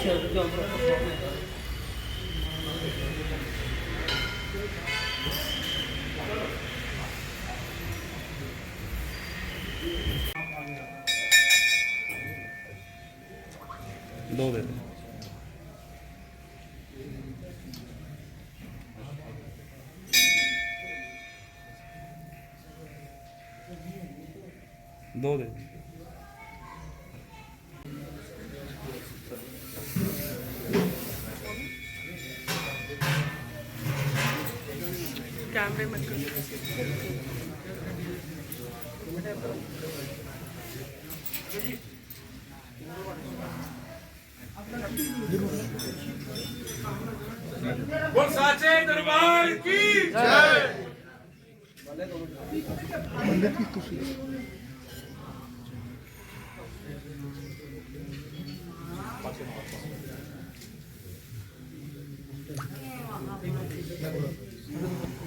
ਪਿੱਛੇ ਜੋ ਦੋ ਦੇ ਦੇ ਦੋ कैमरे में बोल साचे दरबार की जय पंडित की खुशी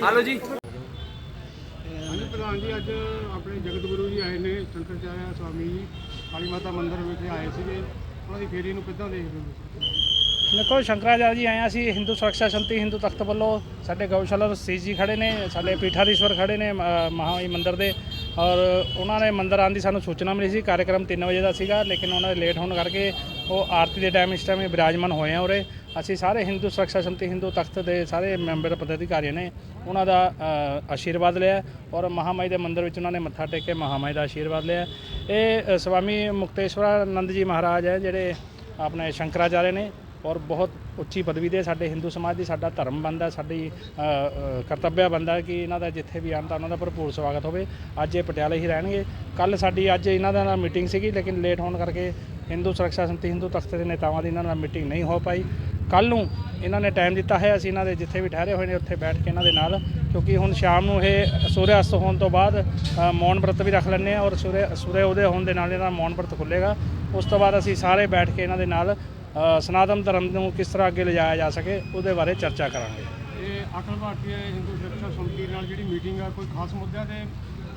ਹਲੋ ਜੀ। ਹਾਂਜੀ ਪ੍ਰਧਾਨ ਜੀ ਅੱਜ ਆਪਣੇ ਜਗਤ ਗੁਰੂ ਜੀ ਆਏ ਨੇ ਸ਼ੰਕਰਚਾਰਿਆ ਸਵਾਮੀ ਜੀ ਕਾਲੀ ਮਾਤਾ ਮੰਦਿਰ ਵਿਖੇ ਆਏ ਸੀਗੇ। ਉਹਨਾਂ ਦੀ ਫੇਰੀ ਨੂੰ ਕਿੱਦਾਂ ਦੇਖਦੇ ਹੋ ਦੇਖੋ ਸ਼ੰਕਰਾਚਾਰਿਆ ਜੀ ਆਏ ਹਾਂ ਅਸੀਂ ਹਿੰਦੂ ਸੁਰੱਖਿਆ ਸੰਤੀ ਹਿੰਦੂ ਤਖਤ ਵੱਲੋਂ ਸਾਡੇ ਗਊਸ਼ਾਲਾ ਸੀਸ ਜੀ ਖੜੇ ਨੇ ਸਾਡੇ ਪੀਠਾਧੀਸ਼ਵਰ ਖੜੇ ਨੇ ਮਹਾਮਾਈ ਮੰਦਿਰ ਦੇ। ਔਰ ਉਹਨਾਂ ਨੇ ਮੰਦਰ ਆਉਣ ਦੀ ਸਾਨੂੰ ਸੂਚਨਾ ਮਿਲੀ ਸੀ, ਕਾਰਜਕ੍ਰਮ 3 ਵਜੇ ਦਾ ਸੀਗਾ, ਲੇਕਿਨ ਉਹਨਾਂ ਦੇ ਲੇਟ ਹੋਣ ਕਰਕੇ ਉਹ ਆਰਤੀ ਦੇ ਟਾਈਮ ਇਸ ਟਾਈਮ ਹੀ ਬਿਰਾਜਮਾਨ ਹੋਏ ਆ ਉਰੇ। ਅਸੀਂ ਸਾਰੇ ਹਿੰਦੂ ਸੁਰੱਖਿਆ ਸੰਤੀ ਹਿੰਦੂ ਤਖਤ ਦੇ ਸਾਰੇ ਮੈਂਬਰ ਪਦਾਧਿਕਾਰੀ ਨੇ ਉਹਨਾਂ ਦਾ ਆਸ਼ੀਰਵਾਦ ਲਿਆ ਔਰ ਮਹਾਮਾਈ ਦੇ ਮੰਦਿਰ ਵਿੱਚ ਉਹਨਾਂ ਨੇ ਮੱਥਾ ਟੇਕ ਕੇ ਮਹਾਮਾਈ ਦਾ ਆਸ਼ੀਰਵਾਦ ਲਿਆ। ਇਹ ਸਵਾਮੀ ਸਵਾਮੀ ਮੁਕਤੇਸ਼ਵਰਾਨੰਦ ਜੀ ਮਹਾਰਾਜ ਹੈ, ਜਿਹੜੇ ਆਪਣੇ ਸ਼ੰਕਰਾਚਾਰਿਆ ਨੇ। ਔਰ ਬਹੁਤ ਉੱਚੀ ਪਦਵੀ ਦੇ ਸਾਡੇ ਹਿੰਦੂ ਸਮਾਜ ਦੀ ਸਾਡਾ ਧਰਮ ਬੰਦਾ ਸਾਡੀ ਅ, ਅ, ਬੰਦਾ ਕਿ ਇਹਨਾਂ ਦਾ ਜਿੱਥੇ ਵੀ ਆਉਣ ਤਾਂ ਉਹਨਾਂ ਦਾ ਭਰਪੂਰ ਸਵਾਗਤ ਹੋਵੇ। ਅੱਜ ਇਹ ਪਟਿਆਲੇ ਹੀ ਰਹਿਣਗੇ। ਕੱਲ ਸਾਡੀ ਅੱਜ ਇਹਨਾਂ ਦਾ ਨਾਲ ਮੀਟਿੰਗ ਸੀਗੀ ਲੇਕਿਨ ਲੇਟ ਹੋਣ ਕਰਕੇ ਹਿੰਦੂ ਸੁਰੱਖਿਆ ਸੰਤੀ ਹਿੰਦੂ ਤਖਤ ਦੇ ਨੇਤਾਵਾਂ ਦੀ ਇਹਨਾਂ ਨਾਲ ਮੀਟਿੰਗ ਨਹੀਂ ਹੋ ਪਾਈ। ਕੱਲ ਨੂੰ ਇਹਨਾਂ ਨੇ ਟਾਈਮ ਦਿੱਤਾ ਹੈ ਅਸੀਂ ਇਹਨਾਂ ਦੇ ਜਿੱਥੇ ਵੀ ਠਹਿਰੇ ਹੋਏ ਨੇ ਉੱਥੇ ਬੈਠ ਕੇ ਇਹਨਾਂ ਦੇ ਨਾਲ ਕਿਉਂਕਿ ਹੁਣ ਸ਼ਾਮ ਨੂੰ ਇਹ ਸੂਰਿਆ ਅਸਤ ਹੋਣ ਤੋਂ ਬਾਅਦ ਮੌਨ ਵਰਤ ਵੀ ਰੱਖ ਲੈਂਦੇ ਆ ਔਰ ਸੂਰਿਆ ਸੂਰਿਆ ਉਦੇ ਹੋਣ ਦੇ ਨਾਲ ਇਹਨਾਂ ਦਾ ਮੌਨ ਵਰਤ ਖੁੱਲੇਗਾ ਉਸ ਤੋਂ ਬਾਅਦ ਅਸੀਂ ਸਾਰੇ ਬੈਠ ਕੇ ਇਹਨਾਂ ਦੇ ਨਾਲ ਸਨਾਤਨ ਧਰਮ ਨੂੰ ਕਿਸ ਤਰ੍ਹਾਂ ਅੱਗੇ ਲਿਜਾਇਆ ਜਾ ਸਕੇ ਉਹਦੇ ਬਾਰੇ ਚਰਚਾ ਕਰਾਂਗੇ। ਇਹ ਅਖਿਲ ਭਾਰਤੀ ਹਿੰਦੂ ਸੁਰੱਖਿਆ ਸੰਮਤੀ ਨਾਲ ਜਿਹੜੀ ਮੀਟਿੰਗ ਆ ਕੋਈ ਖਾਸ ਮੁੱਦਿਆਂ ਤੇ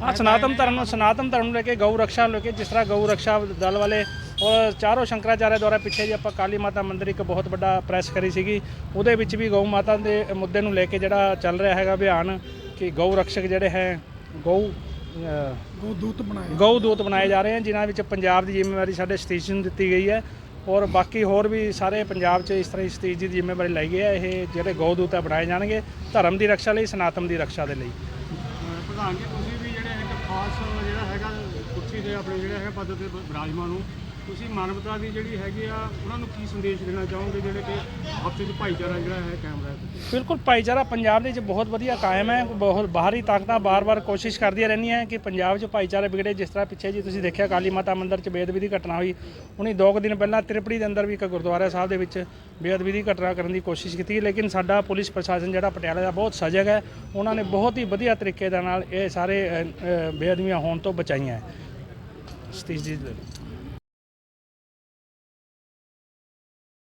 ਹਾਂ ਸਨਾਤਨ ਧਰਮ ਨੂੰ ਸਨਾਤਨ ਧਰਮ ਨੂੰ ਲੈ ਕੇ ਗਊ ਰੱਖਿਆ ਨੂੰ ਲੈ ਕੇ ਜਿਸ ਤਰ੍ਹਾਂ ਗਊ ਰੱਖਿਆ ਦਲ ਵਾਲੇ ਔਰ ਚਾਰੋਂ ਸ਼ੰਕਰਾਚਾਰਿਆ ਦੁਆਰਾ ਪਿੱਛੇ ਜੇ ਆਪਾਂ ਕਾਲੀ ਮਾਤਾ ਮੰਦਿਰ ਇੱਕ ਬਹੁਤ ਵੱਡਾ ਪ੍ਰੈਸ ਕਰੀ ਸੀਗੀ ਉਹਦੇ ਵਿੱਚ ਵੀ ਗਊ ਮਾਤਾ ਦੇ ਮੁੱਦੇ ਨੂੰ ਲੈ ਕੇ ਜਿਹੜਾ ਚੱਲ ਰਿਹਾ ਹੈਗਾ ਅਭਿਆਨ ਕਿ ਗਊ ਰਕਸ਼ਕ ਜਿਹੜੇ ਹੈ ਗਊ ਗਊ ਦੂਤ ਬਣਾਏ। ਗਊ ਦੂਤ ਬਣਾਏ ਜਾ ਰਹੇ ਹਨ ਜਿਨ੍ਹਾਂ ਵਿੱਚ ਪੰਜਾਬ ਦੀ ਜ਼ਿੰਮੇਵਾਰੀ ਸਾਡੇ ਸਤੀਸ਼ ਨੂੰ ਦਿੱਤੀ ਗਈ ਹੈ। ਔਰ ਬਾਕੀ ਹੋਰ ਵੀ ਸਾਰੇ ਪੰਜਾਬ 'ਚ ਇਸ ਤਰ੍ਹਾਂ ਹੀ ਸਤੀਸ਼ ਦੀ ਜ਼ਿੰਮੇਵਾਰੀ ਲਈ ਗਈ ਹੈ ਇਹ ਜਿਹੜੇ ਗਊਦੂਤ ਹੈ ਬਣਾਏ ਜਾਣਗੇ ਧਰਮ ਦੀ ਰੱਖਿਆ ਲਈ, ਸਨਾਤਨ ਦੀ ਰੱਖਿਆ ਦੇ ਲਈ। ਪ੍ਰਧਾਨ ਜੀ, ਤੁਸੀਂ ਵੀ ਜਿਹੜੇ ਇੱਕ ਖਾਸ ਜਿਹੜਾ ਹੈਗਾ ਕੁਰਸੀ ਦੇ ਆਪਣੇ ਜਿਹੜੇ ਹੈਗਾ ਪਦ ਤੇ ਬ- ਬਿਰਾਜਮਾਨ ਨੂੰ ਤੁਸੀਂ ਮਾਨਵਤਾ ਦੀ ਜਿਹੜੀ ਹੈਗੀ ਆ, ਉਹਨਾਂ ਨੂੰ ਕੀ ਸੰਦੇਸ਼ ਦੇਣਾ ਚਾਹੋਗੇ ਜਿਹੜੇ ਕਿ ਆਪਸ ਵਿੱਚ ਭਾਈਚਾਰਾ ਜਿਹੜਾ ਹੈ ਕਾਇਮ ਬਿਲਕੁਲ, ਭਾਈਚਾਰਾ ਪੰਜਾਬ ਦੇ ਵਿੱਚ ਬਹੁਤ ਵਧੀਆ ਕਾਇਮ ਹੈ। ਬਹੁਤ ਬਾਹਰੀ ਤਾਕਤਾਂ ਬਾਰ-ਬਾਰ ਕੋਸ਼ਿਸ਼ ਕਰਦੀਆਂ ਰਹਿੰਦੀਆਂ ਕਿ ਪੰਜਾਬ 'ਚ ਭਾਈਚਾਰਾ ਵਿਗੜੇ। ਜਿਸ ਤਰ੍ਹਾਂ ਪਿੱਛੇ ਜੀ ਤੁਸੀਂ ਦੇਖਿਆ ਕਾਲੀ ਮਾਤਾ ਮੰਦਿਰ 'ਚ ਬੇਅਦਬੀ ਦੀ ਘਟਨਾ ਹੋਈ। ਹੁਣੀ ਦੋ ਕੁ ਦਿਨ ਪਹਿਲਾਂ ਤ੍ਰਿਪੜੀ ਦੇ ਅੰਦਰ ਵੀ ਇੱਕ ਗੁਰਦੁਆਰਾ ਸਾਹਿਬ ਦੇ ਵਿੱਚ ਬੇਅਦਬੀ ਦੀ ਘਟਨਾ ਕਰਨ ਦੀ ਕੋਸ਼ਿਸ਼ ਕੀਤੀ ਲੇਕਿਨ ਸਾਡਾ ਪੁਲਿਸ ਪ੍ਰਸ਼ਾਸਨ ਜਿਹੜਾ ਪਟਿਆਲਾ ਦਾ ਬਹੁਤ ਸਜਗ ਹੈ। ਉਹਨਾਂ ਨੇ ਬਹੁਤ ਹੀ ਵਧੀਆ ਤਰੀਕੇ ਦੇ ਨਾਲ ਇਹ ਸਾਰੇ ਬੇਅਦਬੀਆਂ ਹੋਣ ਤੋਂ ਬਚਾਈਆਂ ਹੈ। ਸਤੀਸ਼ ਜੀ